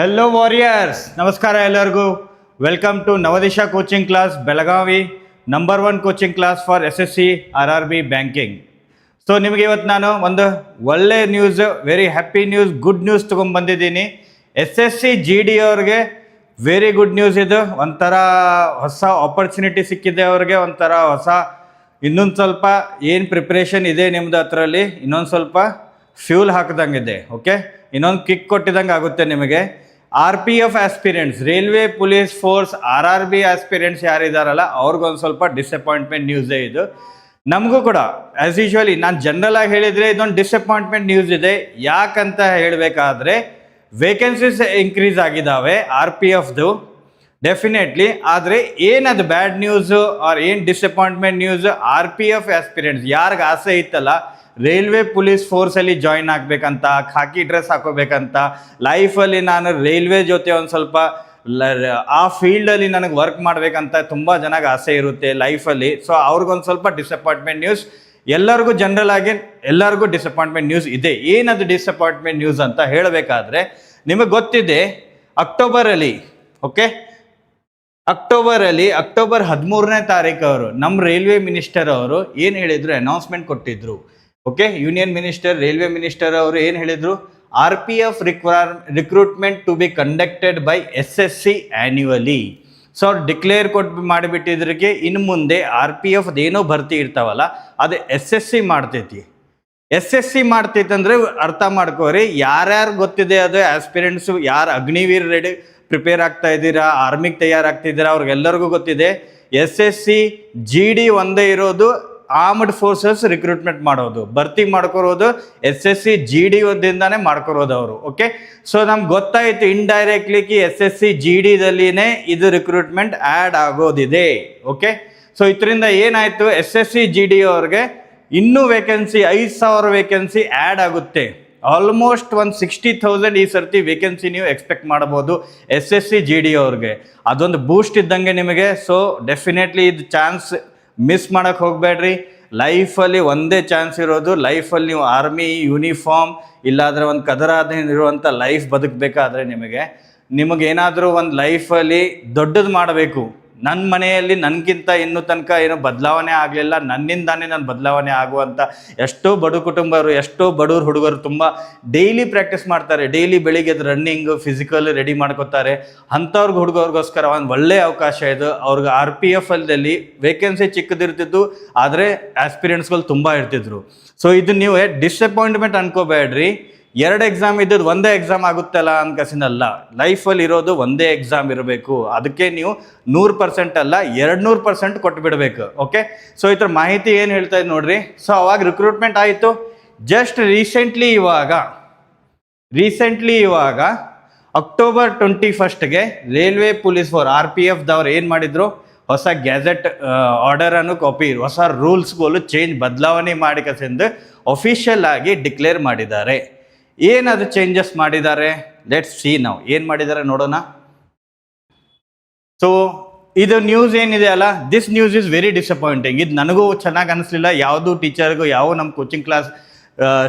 Hello warriors ನಮಸ್ಕಾರ ಎಲ್ಲರಿಗೂ. Welcome to Navadisha coaching class Belagavi number one coaching class for S S C R R B banking so ನಿಮಗೆ ಇವತ್ತು ನಾನು ಒಂದು ಒಳ್ಳೆ news very happy news good news ತೊಗೊಂಡ್ಬಂದಿದ್ದೀನಿ S S C G D ಅವ್ರಿಗೆ very good news ಇದು. ಒಂಥರ ಹೊಸ opportunity ಸಿಕ್ಕಿದೆ ಅವ್ರಿಗೆ, ಒಂಥರ ಹೊಸ, ಇನ್ನೊಂದು ಸ್ವಲ್ಪ ಏನು ಪ್ರಿಪ್ರೇಷನ್ ಇದೆ ನಿಮ್ದು ಹತ್ರಲ್ಲಿ ಇನ್ನೊಂದು ಸ್ವಲ್ಪ ಫ್ಯೂಲ್ ಹಾಕಿದಂಗಿದೆ ಓಕೆ ಇನ್ನೊಂದು ಕಿಕ್ ಕೊಟ್ಟಿದಂಗೆ ಆಗುತ್ತೆ ನಿಮಗೆ. R P F aspirants railway police force R R B aspirants ಯಾರಿದಾರಲ್ಲ, ಅವ್ರಿಗೊಂದು ಸ್ವಲ್ಪ ಡಿಸಪಾಯಿಂಟ್ಮೆಂಟ್ ನ್ಯೂಸೇ ಇದು. ನಮಗೂ ಕೂಡ ಆ್ಯಸ್ ಯೂಶ್ವಲಿ ನಾನು ಜನರಲ್ ಆಗಿ ಹೇಳಿದರೆ ಇದೊಂದು ಡಿಸಪಾಯಿಂಟ್ಮೆಂಟ್ ನ್ಯೂಸ್ ಇದೆ. ಯಾಕಂತ ಹೇಳಬೇಕಾದ್ರೆ ವೇಕೆನ್ಸೀಸ್ ಇನ್ಕ್ರೀಸ್ ಆಗಿದ್ದಾವೆ ಆರ್ ಪಿ ಎಫ್ದು ಡೆಫಿನೆಟ್ಲಿ ಆದರೆ ಏನದು ಬ್ಯಾಡ್ ನ್ಯೂಸು ಆರ್ ಏನು disappointment news R P F aspirants ಯಾರಿಗೆ ಆಸೆ ಇತ್ತಲ್ಲ ರೈಲ್ವೆ ಪೊಲೀಸ್ ಫೋರ್ಸಲ್ಲಿ ಜಾಯಿನ್ ಆಗಬೇಕಂತ, ಖಾಕಿ ಡ್ರೆಸ್ ಹಾಕೋಬೇಕಂತ ಲೈಫಲ್ಲಿ ನಾನು ರೈಲ್ವೆ ಜೊತೆ ಒಂದು ಸ್ವಲ್ಪ ಆ ಆ ಫೀಲ್ಡಲ್ಲಿ ನನಗೆ ವರ್ಕ್ ಮಾಡಬೇಕಂತ ತುಂಬ ಜನಕ್ಕೆ ಆಸೆ ಇರುತ್ತೆ ಲೈಫಲ್ಲಿ ಸೊ ಅವ್ರಿಗೊಂದು ಸ್ವಲ್ಪ ಡಿಸಪಾಯಿಂಟ್ಮೆಂಟ್ ನ್ಯೂಸ್ ಎಲ್ಲರಿಗೂ ಜನರಲ್ ಆಗಿ ಎಲ್ಲರಿಗೂ ಡಿಸಪಾಯಿಂಟ್ಮೆಂಟ್ ನ್ಯೂಸ್ ಇದೆ. ಏನದು ಡಿಸಪಾಯಿಂಟ್ಮೆಂಟ್ ನ್ಯೂಸ್ ಅಂತ ಹೇಳಬೇಕಾದ್ರೆ, ನಿಮಗೆ ಗೊತ್ತಿದೆ ಅಕ್ಟೋಬರಲ್ಲಿ ಓಕೆ ಅಕ್ಟೋಬರಲ್ಲಿ ಅಕ್ಟೋಬರ್ ಹದಿಮೂರನೇ ತಾರೀಕು ಅವರು ನಮ್ಮ ರೈಲ್ವೆ ಮಿನಿಸ್ಟರ್ ಅವರು ಏನು ಹೇಳಿದ್ರು ಅನೌನ್ಸ್ಮೆಂಟ್ ಕೊಟ್ಟಿದ್ರು. Okay union minister railway minister ಅವರು ಏನು ಹೇಳಿದರು? R P F require recruitment to be conducted by S S C annually so ಅವ್ರು ಡಿಕ್ಲೇರ್ ಕೊಟ್ಟು ಮಾಡಿಬಿಟ್ಟಿದ್ರಿಗೆ ಇನ್ನು ಮುಂದೆ ಆರ್ ಪಿ ಎಫ್ ಏನೋ ಭರ್ತಿ ಇರ್ತಾವಲ್ಲ, ಅದು ಎಸ್ ಎಸ್ ಸಿ ಮಾಡ್ತೈತಿ. ಎಸ್ ಎಸ್ ಸಿ ಮಾಡ್ತೈತಂದ್ರೆ ಅರ್ಥ ಮಾಡ್ಕೋರಿ, ಯಾರ್ಯಾರು ಗೊತ್ತಿದೆ ಅದು ಆಸ್ಪಿರೆಂಟ್ಸು ಯಾರು ಅಗ್ನಿವೀರ್ ರೆಡಿ ಪ್ರಿಪೇರ್ ಆಗ್ತಾ ಇದ್ದೀರಾ ಆರ್ಮಿಗೆ ತಯಾರಾಗ್ತಿದ್ದೀರಾ ಅವ್ರಿಗೆಲ್ಲರಿಗೂ ಗೊತ್ತಿದೆ. S S C G D ಒಂದೇ ಇರೋದು ಆರ್ಮ್ಡ್ ಫೋರ್ಸಸ್ ರಿಕ್ರೂಟ್ಮೆಂಟ್ ಮಾಡೋದು. ಭರ್ತಿ ಮಾಡ್ಕೊರೋದು S S C G D ದಿಂದಾನೇ ಮಾಡ್ಕೊರೋದು ಅವರು ಓಕೆ ಸೊ ನಮ್ಗೆ ಗೊತ್ತಾಯಿತು ಇಂಡೈರೆಕ್ಟ್ಲಿ ಕಿ ಎಸ್ ಎಸ್ ಸಿ ಜಿ ಡಿದಲ್ಲಿನೇ ಇದು ರಿಕ್ರೂಟ್ಮೆಂಟ್ ಆ್ಯಡ್ ಆಗೋದಿದೆ ಓಕೆ ಸೊ ಇದರಿಂದ ಏನಾಯಿತು? S S C G D ಅವ್ರಿಗೆ ಇನ್ನೂ ವೇಕೆನ್ಸಿ ಐದು ಸಾವಿರ ವೇಕೆನ್ಸಿ ಆ್ಯಡ್ ಆಗುತ್ತೆ. ಆಲ್ಮೋಸ್ಟ್ ಒಂದು ಸಿಕ್ಸ್ಟಿ ತೌಸಂಡ್ ಈ ಸರ್ತಿ ವೇಕೆನ್ಸಿ ನೀವು ಎಕ್ಸ್ಪೆಕ್ಟ್ ಮಾಡ್ಬೋದು S S C G D ಅವ್ರಿಗೆ. ಅದೊಂದು ಬೂಸ್ಟ್ ಇದ್ದಂಗೆ ನಿಮಗೆ ಸೊ ಡೆಫಿನೆಟ್ಲಿ ಇದು ಚಾನ್ಸ್ ಮಿಸ್ ಮಾಡೋಕ್ಕೆ ಹೋಗಬೇಡ್ರಿ. ಲೈಫಲ್ಲಿ ಒಂದೇ ಚಾನ್ಸ್ ಇರೋದು ಲೈಫಲ್ಲಿ ನೀವು ಆರ್ಮಿ ಯೂನಿಫಾರ್ಮ್ ಇಲ್ಲಾದರೆ ಒಂದು ಕದರಾದ ಇರುವಂಥ ಲೈಫ್ ಬದುಕಬೇಕಾದ್ರೆ ನಿಮಗೆ. ನಿಮಗೇನಾದರೂ ಒಂದು ಲೈಫಲ್ಲಿ ದೊಡ್ಡದು ಮಾಡಬೇಕು. ನನ್ನ ಮನೆಯಲ್ಲಿ ನನಗಿಂತ ಇನ್ನೂ ತನಕ ಏನು ಬದಲಾವಣೆ ಆಗಲಿಲ್ಲ ನನ್ನಿಂದಾನೇ ನಾನು ಬದಲಾವಣೆ ಆಗುವಂಥ ಎಷ್ಟೋ ಬಡ ಕುಟುಂಬರು, ಎಷ್ಟೋ ಬಡವ್ರ ಹುಡುಗರು ತುಂಬ ಡೈಲಿ ಪ್ರಾಕ್ಟೀಸ್ ಮಾಡ್ತಾರೆ ಡೈಲಿ ಬೆಳಿಗ್ಗೆ ರನ್ನಿಂಗ್ ಫಿಸಿಕಲ್ ರೆಡಿ ಮಾಡ್ಕೋತಾರೆ. ಅಂಥವ್ರಿಗೆ ಹುಡುಗರಿಗೋಸ್ಕರ ಒಂದು ಒಳ್ಳೆಯ ಅವಕಾಶ ಇದು. ಅವ್ರಿಗೆ ಆರ್ ಪಿ ಎಫ್ ಅಲ್ಲಿ ವೇಕೆನ್ಸಿ ಚಿಕ್ಕದಿರ್ತಿದ್ದು ಆದರೆ ಆಸ್ಪಿರಿಯನ್ಸ್ಗಳು ತುಂಬ ಇರ್ತಿದ್ರು. ಸೊ ಇದು ನೀವು ಡಿಸಪಾಯಿಂಟ್ಮೆಂಟ್ ಅನ್ಕೋಬೇಡ್ರಿ. ಎರಡು ಎಕ್ಸಾಮ್ ಇದ್ದದ್ದು ಒಂದೇ ಎಕ್ಸಾಮ್ ಆಗುತ್ತಲ್ಲ ಅನ್ಕಸಿನಲ್ಲ ಲೈಫಲ್ಲಿ ಇರೋದು ಒಂದೇ ಎಕ್ಸಾಮ್ ಇರಬೇಕು. ಅದಕ್ಕೆ ನೀವು ನೂರು ಪರ್ಸೆಂಟ್ ಅಲ್ಲ ಎರಡು ನೂರು ಪರ್ಸೆಂಟ್ ಕೊಟ್ಟು ಬಿಡಬೇಕು ಓಕೆ ಸೊ ಈ ಥರ ಮಾಹಿತಿ ಏನು ಹೇಳ್ತಾ ಇದ್ದು ನೋಡ್ರಿ? ಸೊ ಅವಾಗ ರಿಕ್ರೂಟ್ಮೆಂಟ್ ಆಯಿತು. ಜಸ್ಟ್ ರೀಸೆಂಟ್ಲಿ ಇವಾಗ ರೀಸೆಂಟ್ಲಿ ಇವಾಗ ಅಕ್ಟೋಬರ್ ಟ್ವೆಂಟಿ ಫಸ್ಟ್ಗೆ railway police force R P ಎಫ್ದವ್ರು ಏನು ಮಾಡಿದ್ರು? ಹೊಸ ಗ್ಯಾಜೆಟ್ ಆರ್ಡರ್ ಅನ್ನು ಕಾಪಿ ಹೊಸ ರೂಲ್ಸ್ಗಳು ಚೇಂಜ್ ಬದಲಾವಣೆ ಮಾಡಿ ಕಸಿಂದ ಅಫಿಷಿಯಲ್ ಆಗಿ ಡಿಕ್ಲೇರ್ ಮಾಡಿದ್ದಾರೆ. ಏನದು ಚೇಂಜಸ್ ಮಾಡಿದ್ದಾರೆ ಲೆಟ್ಸ್ ಸಿ ನಾವು ಏನು ಮಾಡಿದ್ದಾರೆ ನೋಡೋಣ. ಸೊ ಇದು ನ್ಯೂಸ್ ಏನಿದೆ ಅಲ್ಲ? This news is very disappointing ಇದು ನನಗೂ ಚೆನ್ನಾಗಿ ಅನಿಸ್ಲಿಲ್ಲ. ಯಾವುದು ಟೀಚರ್ಗೂ ಯಾವ ನಮ್ಮ ಕೋಚಿಂಗ್ ಕ್ಲಾಸ್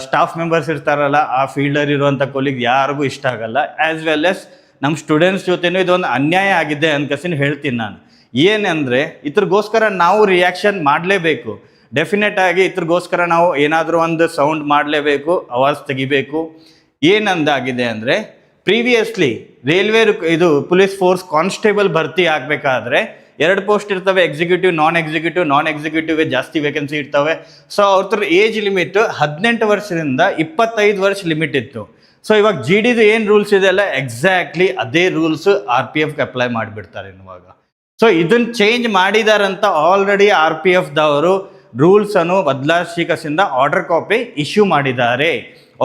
ಸ್ಟಾಫ್ ಮೆಂಬರ್ಸ್ ಇರ್ತಾರಲ್ಲ, ಆ ಫೀಲ್ಡರ್ ಇರುವಂಥ ಕೊಲಿಗ್ ಯಾರಿಗೂ ಇಷ್ಟ ಆಗಲ್ಲ. ಆ್ಯಸ್ ವೆಲ್ ಎಸ್ ನಮ್ಮ ಸ್ಟೂಡೆಂಟ್ಸ್ ಜೊತೆನೂ ಇದೊಂದು ಅನ್ಯಾಯ ಆಗಿದೆ ಅನ್ಕಸಿನ ಹೇಳ್ತೀನಿ ನಾನು. ಏನಂದರೆ, ಇದ್ರಗೋಸ್ಕರ ನಾವು ರಿಯಾಕ್ಷನ್ ಮಾಡಲೇಬೇಕು. ಡೆಫಿನೆಟ್ ಆಗಿ ಇದ್ರಗೋಸ್ಕರ ನಾವು ಏನಾದರೂ ಒಂದು ಸೌಂಡ್ ಮಾಡಲೇಬೇಕು ಅವಾಜ್ ತೆಗಿಬೇಕು. ಏನಂದಾಗಿದೆ ಅಂದರೆ ಪ್ರೀವಿಯಸ್ಲಿ ರೈಲ್ವೆ ಇದು ಪೊಲೀಸ್ ಫೋರ್ಸ್ ಕಾನ್ಸ್ಟೇಬಲ್ ಭರ್ತಿ ಆಗಬೇಕಾದ್ರೆ ಎರಡು ಪೋಸ್ಟ್ ಇರ್ತವೆ ಎಕ್ಸಿಕ್ಯೂಟಿವ್ ನಾನ್ ಎಕ್ಸಿಕ್ಯೂಟಿವ್ ನಾನ್ ಎಕ್ಸಿಕ್ಯೂಟಿವ್ಗೆ ಜಾಸ್ತಿ ವೇಕೆನ್ಸಿ ಇರ್ತವೆ. ಸೊ ಅವ್ರ ಏಜ್ ಲಿಮಿಟ್ ಹದಿನೆಂಟು ವರ್ಷದಿಂದ ಇಪ್ಪತ್ತೈದು ವರ್ಷ ಲಿಮಿಟ್ ಇತ್ತು. ಸೊ ಇವಾಗ ಜಿ ಡಿದು ಏನು ರೂಲ್ಸ್ ಇದೆ ಅಲ್ಲ ಎಕ್ಸಾಕ್ಟ್ಲಿ ಅದೇ ರೂಲ್ಸ್ ಆರ್ ಪಿ ಎಫ್ಗೆ ಅಪ್ಲೈ ಮಾಡಿಬಿಡ್ತಾರೆ ಇವಾಗ ಸೊ ಇದನ್ನ ಚೇಂಜ್ ಮಾಡಿದಾರಂತ ಆಲ್ರೆಡಿ ಆರ್ ಪಿ ಎಫ್ ದವರು ರೂಲ್ಸ್ ಅನ್ನು ಬದಲಾಯಿಸಿಕಸಿಂದ ಆರ್ಡರ್ ಕಾಪಿ ಇಶ್ಯೂ ಮಾಡಿದ್ದಾರೆ.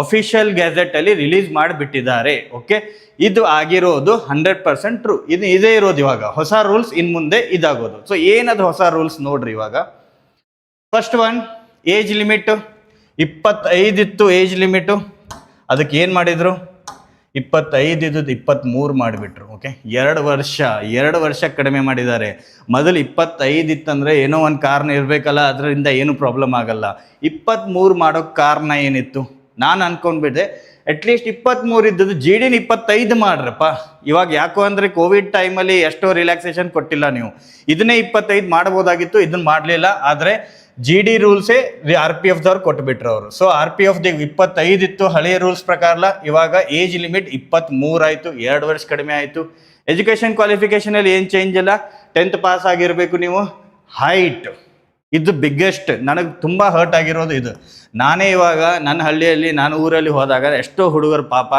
ಅಫಿಷಿಯಲ್ ಗ್ಯಾಜೆಟಲ್ಲಿ ರಿಲೀಸ್ ಮಾಡಿಬಿಟ್ಟಿದ್ದಾರೆ. ಓಕೆ ಇದು ಆಗಿರೋದು ಹಂಡ್ರೆಡ್ ಪರ್ಸೆಂಟ್ ಟ್ರೂ ಇದು ಇದೇ ಇರೋದು ಇವಾಗ. ಹೊಸ ರೂಲ್ಸ್ ಇನ್ ಮುಂದೆ ಇದಾಗೋದು. ಸೊ ಏನದು ಹೊಸ ರೂಲ್ಸ್ ನೋಡ್ರಿ ಇವಾಗ? ಫಸ್ಟ್ ಒನ್ ಏಜ್ ಲಿಮಿಟ್ ಇಪ್ಪತ್ತೈದಿತ್ತು ಏಜ್ ಲಿಮಿಟು ಅದಕ್ಕೆ ಏನು ಮಾಡಿದರು? ಇಪ್ಪತ್ತೈದು ಇದ್ದದ್ದು ಇಪ್ಪತ್ತ್ಮೂರು ಮಾಡಿಬಿಟ್ರು ಓಕೆ ಎರಡು ವರ್ಷ ಎರಡು ವರ್ಷ ಕಡಿಮೆ ಮಾಡಿದ್ದಾರೆ. ಮೊದಲು ಇಪ್ಪತ್ತೈದು ಇತ್ತಂದರೆ ಏನೋ ಒಂದು ಕಾರಣ ಇರಬೇಕಲ್ಲ, ಅದರಿಂದ ಏನು ಪ್ರಾಬ್ಲಮ್ ಆಗಲ್ಲ. ಇಪ್ಪತ್ತ್ಮೂರು ಮಾಡೋಕ್ಕೆ ಕಾರಣ ಏನಿತ್ತು? ನಾನು ಅನ್ಕೊಂಡ್ಬಿಟ್ಟೆ ಅಟ್ಲೀಸ್ಟ್ ಇಪ್ಪತ್ತ್ಮೂರು ಇದ್ದದ್ದು ಜಿ ಡಿನ ಇಪ್ಪತ್ತೈದು ಮಾಡ್ರಪ್ಪ. ಇವಾಗ ಯಾಕೋ ಅಂದರೆ ಕೋವಿಡ್ ಟೈಮಲ್ಲಿ ಎಷ್ಟೋ ರಿಲ್ಯಾಕ್ಸೇಷನ್ ಕೊಟ್ಟಿಲ್ಲ ನೀವು. ಇದನ್ನೇ ಇಪ್ಪತ್ತೈದು ಮಾಡ್ಬೋದಾಗಿತ್ತು ಇದನ್ನ ಮಾಡಲಿಲ್ಲ. ಆದರೆ ಜಿ ಡಿ ರೂಲ್ಸೇ ಆರ್ ಪಿ ಎಫ್ದವ್ರು ಕೊಟ್ಬಿಟ್ರು ಅವರು. ಸೊ ಆರ್ ಪಿ ಎಫ್ ಇಪ್ಪತ್ತೈದು ಇತ್ತು ಹಳೆಯ ರೂಲ್ಸ್ ಪ್ರಕಾರ ಇವಾಗ ಏಜ್ ಲಿಮಿಟ್ ಇಪ್ಪತ್ತ್ಮೂರು ಆಯಿತು, ಎರಡು ವರ್ಷ ಕಡಿಮೆ ಆಯಿತು. ಎಜುಕೇಷನ್ ಕ್ವಾಲಿಫಿಕೇಷನಲ್ಲಿ ಏನು ಚೇಂಜ್ ಇಲ್ಲ. ಟೆಂತ್ ಪಾಸ್ ಆಗಿರಬೇಕು ನೀವು. ಹೈಟ್ ಇದು ಬಿಗ್ಗೆಸ್ಟ್ ನನಗೆ ತುಂಬ ಹರ್ಟ್ ಆಗಿರೋದು ಇದು. ನಾನೇ ಇವಾಗ ನನ್ನ ಹಳ್ಳಿಯಲ್ಲಿ, ನಾನು ಊರಲ್ಲಿ ಹೋದಾಗ ಎಷ್ಟೋ ಹುಡುಗರು ಪಾಪ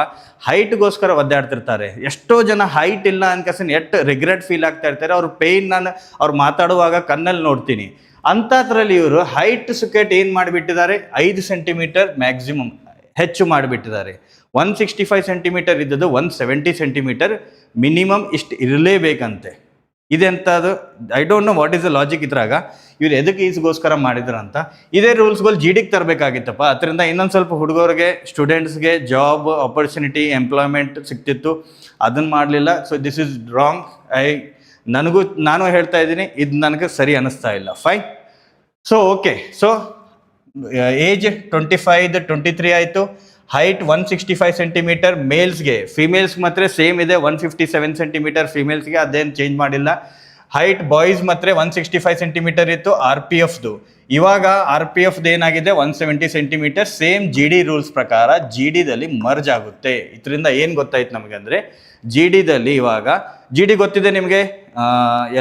ಹೈಟ್ಗೋಸ್ಕರ ಒದ್ದಾಡ್ತಿರ್ತಾರೆ. ಎಷ್ಟೋ ಜನ ಹೈಟ್ ಇಲ್ಲ ಅನ್ಕಸನ್ ಎಷ್ಟು ರಿಗ್ರೆಟ್ ಫೀಲ್ ಆಗ್ತಾ ಇರ್ತಾರೆ. ಅವ್ರ ಪೇಯ್ನ್ ನಾನು, ಅವ್ರು ಮಾತಾಡುವಾಗ ಕಣ್ಣಲ್ಲಿ ನೋಡ್ತೀನಿ. ಅಂಥದ್ರಲ್ಲಿ ಇವರು ಹೈಟ್ ಸುಕೆಟ್ ಏನು ಮಾಡಿಬಿಟ್ಟಿದ್ದಾರೆ? ಐದು ಸೆಂಟಿಮೀಟರ್ ಮ್ಯಾಕ್ಸಿಮಮ್ ಹೆಚ್ಚು ಮಾಡಿಬಿಟ್ಟಿದ್ದಾರೆ. ಒನ್ ಸಿಕ್ಸ್ಟಿ ಫೈವ್ ಸೆಂಟಿಮೀಟರ್ ಇದ್ದದ್ದು ಒನ್ ಸೆವೆಂಟಿ ಸೆಂಟಿಮೀಟರ್ ಮಿನಿಮಮ್ ಇಷ್ಟು ಇರಲೇಬೇಕಂತೆ. ಇದೆಂಥದ್ದು I don't know what is the logic ಇದ್ರಾಗ. ಇವ್ರು ಎದಕ್ಕೆ ಈಸ್ಗೋಸ್ಕರ ಮಾಡಿದ್ರು ಅಂತ. ಇದೇ ರೂಲ್ಸ್ಗಳು ಜಿ ಡಿಗೆ ತರಬೇಕಾಗಿತ್ತಪ್ಪ. ಅದರಿಂದ ಇನ್ನೊಂದು ಸ್ವಲ್ಪ ಹುಡುಗರಿಗೆ, ಸ್ಟೂಡೆಂಟ್ಸ್ಗೆ ಜಾಬ್ ಆಪರ್ಚುನಿಟಿ ಎಂಪ್ಲಾಯ್ಮೆಂಟ್ ಸಿಕ್ತಿತ್ತು. ಅದನ್ನು ಮಾಡಲಿಲ್ಲ. So this is wrong I ನನಗೂ, ನಾನು ಹೇಳ್ತಾ ಇದ್ದೀನಿ. ಇದು ನನಗೆ ಸರಿ ಅನ್ನಿಸ್ತಾ ಇಲ್ಲ. Fine so okay so age twenty five twenty three ಆಯಿತು. Height one sixty five centimetre ಮೇಲ್ಸ್ಗೆ females ಮಾತ್ರ ಸೇಮ್ ಇದೆ ಒನ್ ಫಿಫ್ಟಿ ಸೆವೆನ್ ಸೆಂಟಿಮೀಟರ್ ಫಿಮೇಲ್ಸ್ಗೆ ಅದೇನು ಚೇಂಜ್ ಮಾಡಿಲ್ಲ. ಹೈಟ್ ಬಾಯ್ಸ್ ಮಾತ್ರ ಒನ್ ಸಿಕ್ಸ್ಟಿ ಫೈವ್ ಸೆಂಟಿಮೀಟರ್ ಇತ್ತು ಆರ್ ಪಿ ಎಫ್ದು ಇವಾಗ ಆರ್ ಪಿ ಎಫ್ದು ಏನಾಗಿದೆ one seventy centimetre same G D rules ಪ್ರಕಾರ ಜಿ ಡಿದಲ್ಲಿ ಮರ್ಜ್ ಆಗುತ್ತೆ. ಇದರಿಂದ ಏನು ಗೊತ್ತಾಯ್ತು ನಮಗೆ ಅಂದರೆ ಜಿ ಡಿದಲ್ಲಿ ಇವಾಗ ಜಿ ಡಿ ಗೊತ್ತಿದೆ ನಿಮಗೆ?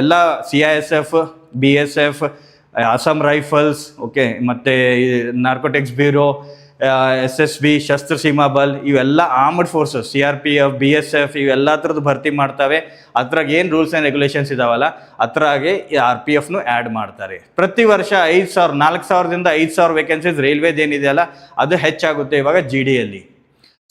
ಎಲ್ಲ C I S F B S F Assam rifles okay ಮತ್ತು narcotics bureau S S B Shastra Seema Bal, ಇವೆಲ್ಲ armed forces C R P F B S F ಇವೆಲ್ಲ ಥರದ್ದು ಭರ್ತಿ ಮಾಡ್ತವೆ. ಅದ್ರಾಗ ಏನು ರೂಲ್ಸ್ ಆ್ಯಂಡ್ ರೆಗ್ಯುಲೇಷನ್ಸ್ ಇದಾವಲ್ಲ, ಅದ್ರಾಗೆ ಆರ್ ಪಿ ಎಫ್ನು ಆ್ಯಡ್ ಮಾಡ್ತಾರೆ. ಪ್ರತಿ ವರ್ಷ ಐದು ಸಾವಿರ, ನಾಲ್ಕು ಸಾವಿರದಿಂದ ಐದು ಸಾವಿರ ವೇಕೆನ್ಸೀಸ್ ರೈಲ್ವೇದೇನಿದೆಯಲ್ಲ ಅದು ಹೆಚ್ಚಾಗುತ್ತೆ ಇವಾಗ ಜಿ ಡಿಯಲ್ಲಿ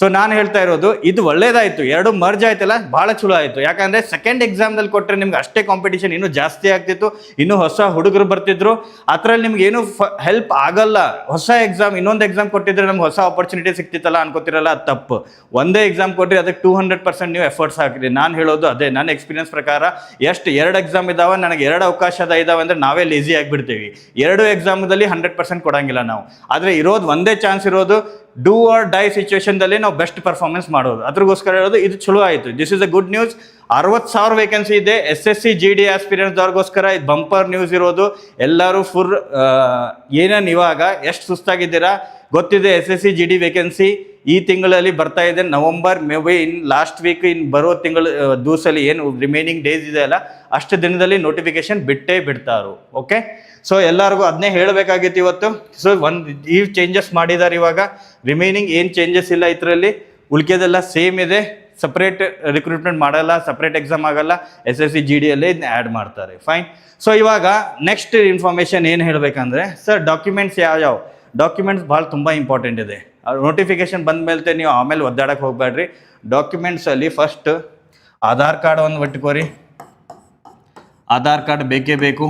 ಸೊ ನಾನು ಹೇಳ್ತಾ ಇರೋದು, ಇದು ಒಳ್ಳೇದಾಯ್ತು. ಎರಡು ಮರ್ಜ್ ಆಯ್ತಲ್ಲ ಬಹಳ ಚಲೋ ಆಯ್ತು. ಯಾಕಂದ್ರೆ ಸೆಕೆಂಡ್ ಎಕ್ಸಾಮ್ದಲ್ಲಿ ಕೊಟ್ಟರೆ ನಿಮ್ಗೆ ಅಷ್ಟೇ ಕಾಂಪಿಟೇಷನ್ ಇನ್ನೂ ಜಾಸ್ತಿ ಆಗ್ತಿತ್ತು. ಇನ್ನೂ ಹೊಸ ಹುಡುಗರು ಬರ್ತಿದ್ರು. ಅದ್ರಲ್ಲಿ ನಿಮ್ಗೆ ಏನು ಹೆಲ್ಪ್ ಆಗಲ್ಲ. ಹೊಸ ಎಕ್ಸಾಮ್ ಇನ್ನೊಂದು ಎಕ್ಸಾಮ್ ಕೊಟ್ಟಿದ್ರೆ ನಮ್ಗೆ ಹೊಸ ಆಪರ್ಚುನಿಟಿ ಸಿಕ್ತಿತ್ತಲ್ಲ ಅನ್ಕೋತಿರಲ್ಲ, ಅದು ತಪ್ಪು. ಒಂದೇ ಎಕ್ಸಾಮ್ ಕೊಟ್ಟರೆ ಅದಕ್ಕೆ ಟೂ ಹಂಡ್ರೆಡ್ ಪರ್ಸೆಂಟ್ ನೀವು ಎಫರ್ಟ್ಸ್ ಹಾಕಿರಿ. ನಾನು ಹೇಳೋದು ಅದೇ, ನನ್ನ ಎಕ್ಸ್ಪೀರಿಯನ್ಸ್ ಪ್ರಕಾರ ಎಷ್ಟು ಎರಡು ಎಕ್ಸಾಮ್ ಇದಾವೆ, ನನಗೆ ಎರಡು ಅವಕಾಶದ ಇದಾವೆ ಅಂದ್ರೆ ನಾವೇ ಲೇಜಿ ಆಗಿಬಿಡ್ತೀವಿ. ಎರಡು ಎಕ್ಸಾಮ್ದಲ್ಲಿ ಹಂಡ್ರೆಡ್ ಪರ್ಸೆಂಟ್ ಕೊಡಂಗಿಲ್ಲ ನಾವು. ಆದರೆ ಇರೋದು ಒಂದೇ ಚಾನ್ಸ್ ಇರೋದು ಡೂ ಆರ್ ಡೈ ಸಿಚುವೇಶನ್ದಲ್ಲಿ ನಾವು ಬೆಸ್ಟ್ ಪರ್ಫಾರ್ಮೆನ್ಸ್ ಮಾಡೋದು. ಅದ್ರಗೋಸ್ಕರ ಹೇಳೋದು, ಇದು ಚಲೋ ಆಯಿತು. This is a good news ಅರವತ್ತು ಸಾವಿರ ವೇಕೆನ್ಸಿ ಇದೆ. S S C G D ಆಸ್ಪಿರೆಂಟ್ಸ್ದವ್ರಿಗೋಸ್ಕರ ಇದು ಬಂಪರ್ ನ್ಯೂಸ್ ಇರೋದು. ಎಲ್ಲರೂ ಫುರ್ ಏನೇನು ಇವಾಗ, ಎಷ್ಟು ಸುಸ್ತಾಗಿದ್ದೀರಾ? ಗೊತ್ತಿದೆ S S C G D vacancy ಈ ತಿಂಗಳಲ್ಲಿ ಬರ್ತಾ ಇದೆ. November, maybe in last week in ಬರೋ ತಿಂಗಳು ದಿವಸಲ್ಲಿ ಏನು ರಿಮೈನಿಂಗ್ ಡೇಸ್ ಇದೆ ಅಲ್ಲ, ಅಷ್ಟು ದಿನದಲ್ಲಿ ನೋಟಿಫಿಕೇಶನ್ ಬಿಟ್ಟೇ ಬಿಡ್ತಾರು. ಓಕೆ ಸೊ ಎಲ್ಲರಿಗೂ ಅದನ್ನೇ ಹೇಳಬೇಕಾಗಿತ್ತು ಇವತ್ತು. ಸೊ ಒಂದು, ಈ ಚೇಂಜಸ್ ಮಾಡಿದ್ದಾರೆ ಇವಾಗ. ರಿಮೈನಿಂಗ್ ಏನು ಚೇಂಜಸ್ ಇಲ್ಲ ಇದರಲ್ಲಿ. ಉಳಿಕೆದೆಲ್ಲ ಸೇಮ್ ಇದೆ. ಸಪ್ರೇಟ್ ರಿಕ್ರೂಟ್ಮೆಂಟ್ ಮಾಡಲ್ಲ ಸಪ್ರೇಟ್ ಎಕ್ಸಾಮ್ ಆಗಲ್ಲ. ಎಸ್ ಎಸ್ ಸಿ ಜಿ ಡಿಯಲ್ಲೇ ಇದನ್ನ ಆ್ಯಡ್ ಮಾಡ್ತಾರೆ. ಫೈನ್ ಸೊ ಇವಾಗ ನೆಕ್ಸ್ಟ್ ಇನ್ಫಾರ್ಮೇಷನ್ ಏನು ಹೇಳಬೇಕಂದ್ರೆ ಸರ್ ಡಾಕ್ಯುಮೆಂಟ್ಸ್ ಯಾವ್ಯಾವ? ಡಾಕ್ಯುಮೆಂಟ್ಸ್ ಭಾಳ ತುಂಬ ಇಂಪಾರ್ಟೆಂಟ್ ಇದೆ. ನೋಟಿಫಿಕೇಶನ್ ಬಂದ ಮೇಲೆ ನೀವು ಆಮೇಲೆ ಒದ್ದಾಡಕ್ಕೆ ಹೋಗ್ಬೇಡ್ರಿ ಡಾಕ್ಯುಮೆಂಟ್ಸಲ್ಲಿ ಫಸ್ಟ್ ಆಧಾರ್ ಕಾರ್ಡ್ ಒಂದು ಇಟ್ಕೋರಿ ಆಧಾರ್ ಕಾರ್ಡ್ ಬೇಕೇ ಬೇಕು.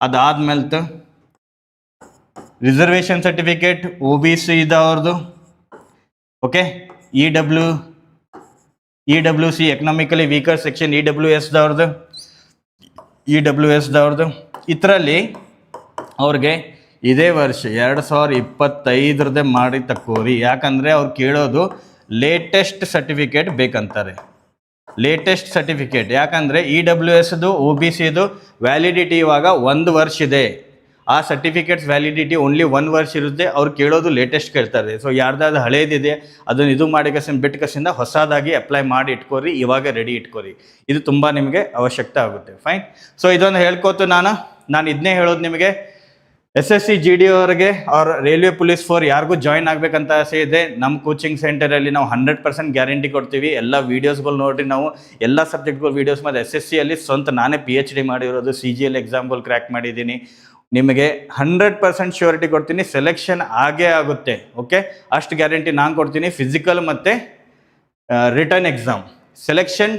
ಅದಾದ್ಮೇಲೆ reservation certificate O B C ಇದ್ದವ್ರದ್ದು okay E W E W C economically weaker section E W ಎಸ್ದವ್ರದ್ದು E W ಎಸ್ದವ್ರದ್ದು ಇದರಲ್ಲಿ ಅವ್ರಿಗೆ ಇದೇ ವರ್ಷ ಎರಡು ಸಾವಿರ ಇಪ್ಪತ್ತೈದರದೇ ಮಾಡಿ ತಕ್ಕೋರಿ ಯಾಕಂದರೆ ಅವ್ರು ಕೇಳೋದು ಲೇಟೆಸ್ಟ್ ಸರ್ಟಿಫಿಕೇಟ್ ಬೇಕಂತಾರೆ. ಲೇಟೆಸ್ಟ್ ಸರ್ಟಿಫಿಕೇಟ್ ಯಾಕಂದರೆ ಇ ಡಬ್ಲ್ಯೂ ಎಸ್ದು ಒ ಬಿ ಸಿದು ವ್ಯಾಲಿಡಿಟಿ ಇವಾಗ ಒಂದು ವರ್ಷ ಇದೆ. ಆ ಸರ್ಟಿಫಿಕೇಟ್ಸ್ ವ್ಯಾಲಿಡಿಟಿ ಓನ್ಲಿ ಒನ್ ವರ್ಷ ಇರುತ್ತೆ. ಅವ್ರು ಕೇಳೋದು ಲೇಟೆಸ್ಟ್ ಕೇಳ್ತಾರೆ. ಸೊ ಯಾರ್ದಾದ್ರು ಹಳೇದಿದೆ, ಅದನ್ನು ಇದು ಮಾಡಿ ಕಸಿನ ಬಿಟ್ಟು ಕಸಿಂದ ಹೊಸದಾಗಿ ಅಪ್ಲೈ ಮಾಡಿ ಇಟ್ಕೋರಿ, ಇವಾಗ ರೆಡಿ ಇಟ್ಕೋರಿ. ಇದು ತುಂಬ ನಿಮಗೆ ಅವಶ್ಯಕತೆ ಆಗುತ್ತೆ. ಫೈನ್ ಸೊ ಇದೊಂದು ಹೇಳ್ಕೊತು ನಾನು. ನಾನು ಇದನ್ನೇ ಹೇಳೋದು ನಿಮಗೆ. S S C G D ಅವರಿಗೆ ಅವ್ರ ರೈಲ್ವೆ ಪೊಲೀಸ್ ಫೋರ್ ಯಾರಿಗೂ ಜಾಯಿನ್ ಆಗಬೇಕಂತ ಆಸೆ ಇದೆ. ನಮ್ಮ ಕೋಚಿಂಗ್ ಸೆಂಟರಲ್ಲಿ ನಾವು ಹಂಡ್ರೆಡ್ ಪರ್ಸೆಂಟ್ ಗ್ಯಾರಂಟಿ ಕೊಡ್ತೀವಿ. ಎಲ್ಲ ವೀಡಿಯೋಸ್ಗಳು ನೋಡಿರಿ ನಾವು. ಎಲ್ಲ ಸಬ್ಜೆಕ್ಟ್ಗಳು ವೀಡಿಯೋಸ್ ಮತ್ತು ಎಸ್ ಎಸ್ ಸಿಯಲ್ಲಿ ಸ್ವಂತ ನಾನೇ ಪಿ ಎಚ್ ಡಿ ಮಾಡಿರೋದು ಸಿ ಜಿ ಎಲ್ ಎಕ್ಸಾಮ್ಗಳು ಕ್ರ್ಯಾಕ್ ಮಾಡಿದ್ದೀನಿ. ನಿಮಗೆ ಹಂಡ್ರೆಡ್ ಪರ್ಸೆಂಟ್ ಶ್ಯೂರಿಟಿ ಕೊಡ್ತೀನಿ. ಸೆಲೆಕ್ಷನ್ ಆಗೇ ಆಗುತ್ತೆ. ಓಕೆ ಅಷ್ಟು ಗ್ಯಾರಂಟಿ ನಾನು ಕೊಡ್ತೀನಿ. ಫಿಸಿಕಲ್ ಮತ್ತು return exam selection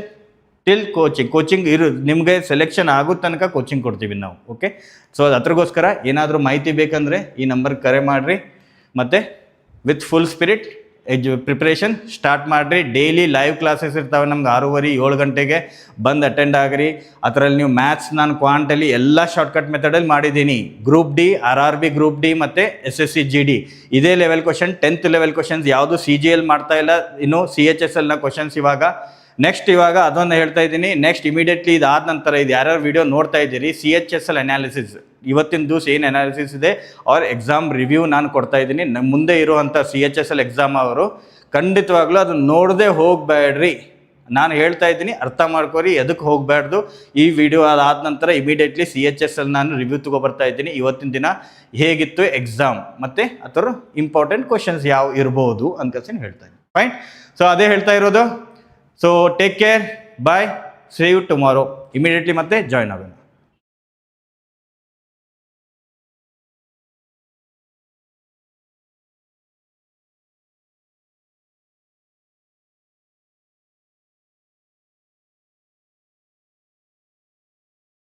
till coaching coaching ಇರು, ನಿಮಗೆ ಸೆಲೆಕ್ಷನ್ ಆಗೋ ತನಕ ಕೋಚಿಂಗ್ ಕೊಡ್ತೀವಿ ನಾವು ಓಕೆ ಸೊ ಅದ್ರಗೋಸ್ಕರ ಏನಾದರೂ ಮಾಹಿತಿ ಬೇಕಂದರೆ ಈ ನಂಬರ್ಗೆ ಕರೆ ಮಾಡಿರಿ. ಮತ್ತು ವಿತ್ ಫುಲ್ ಸ್ಪಿರಿಟ್ ಎಜು ಪ್ರಿಪ್ರೇಷನ್ ಸ್ಟಾರ್ಟ್ ಮಾಡಿರಿ. ಡೈಲಿ ಲೈವ್ ಕ್ಲಾಸಸ್ ಇರ್ತಾವೆ ನಮ್ಗೆ ಆರೂವರೆ, ಏಳು ಗಂಟೆಗೆ ಬಂದು ಅಟೆಂಡ್ ಆಗಿರಿ. ಅದರಲ್ಲಿ ನೀವು ಮ್ಯಾಥ್ಸ್ ನಾನು ಕ್ವಾಂಟಲ್ಲಿ ಎಲ್ಲ ಶಾರ್ಟ್ಕಟ್ ಮೆಥಡಲ್ಲಿ ಮಾಡಿದ್ದೀನಿ. Group D R R B group D ಮತ್ತು S S C G D ಇದೇ level question tenth level questions ಯಾವುದು ಸಿ ಜಿ ಎಲ್ ಮಾಡ್ತಾ ಇಲ್ಲ, ಇನ್ನು ಸಿ ಎಚ್ ಎಸ್ ಎಲ್ನ ಕ್ವಶನ್ಸ್ ಇವಾಗ ನೆಕ್ಸ್ಟ್ ಇವಾಗ ಅದೊಂದು ಹೇಳ್ತಾ ಇದ್ದೀನಿ. ನೆಕ್ಸ್ಟ್ ಇಮಿಡಿಯೇಟ್ಲಿ ಇದಾದ ನಂತರ ಇದು ಯಾರ್ಯಾರು ವಿಡಿಯೋ ನೋಡ್ತಾ ಇದ್ದೀರಿ C H S L analysis ಇವತ್ತಿನ ದಿವಸ ಏನು ಅನಾಲಿಸಿಸ್ ಇದೆ? ಅವ್ರ ಎಕ್ಸಾಮ್ ರಿವ್ಯೂ ನಾನು ಕೊಡ್ತಾ ಇದ್ದೀನಿ. ನಮ್ಮ ಮುಂದೆ ಇರುವಂಥ C H S L exam ಅವರು ಖಂಡಿತವಾಗ್ಲೂ ಅದನ್ನ ನೋಡದೆ ಹೋಗಬೇಡ್ರಿ. ನಾನು ಹೇಳ್ತಾ ಇದ್ದೀನಿ, ಅರ್ಥ ಮಾಡ್ಕೊರಿ ಎದಕ್ಕೆ ಹೋಗಬಾರ್ದು ಈ ವಿಡಿಯೋ ಅದಾದ ನಂತರ immediately C H S L ನಾನು ರಿವ್ಯೂ ತೊಗೊಬರ್ತಾ ಇದ್ದೀನಿ. ಇವತ್ತಿನ ದಿನ ಹೇಗಿತ್ತು ಎಕ್ಸಾಮ್ ಮತ್ತು ಅದರ ಇಂಪಾರ್ಟೆಂಟ್ ಕ್ವಶನ್ಸ್ ಯಾವ ಇರ್ಬೋದು ಅಂತ ಹೇಳ್ತಾ ಇದ್ದೀನಿ. ಫೈನ್ ಸೊ ಅದೇ ಹೇಳ್ತಾ ಇರೋದು. So take care bye see you tomorrow immediately ಮತ್ತೆ ಜಾಯ್ನ್ ಆಗೋಣ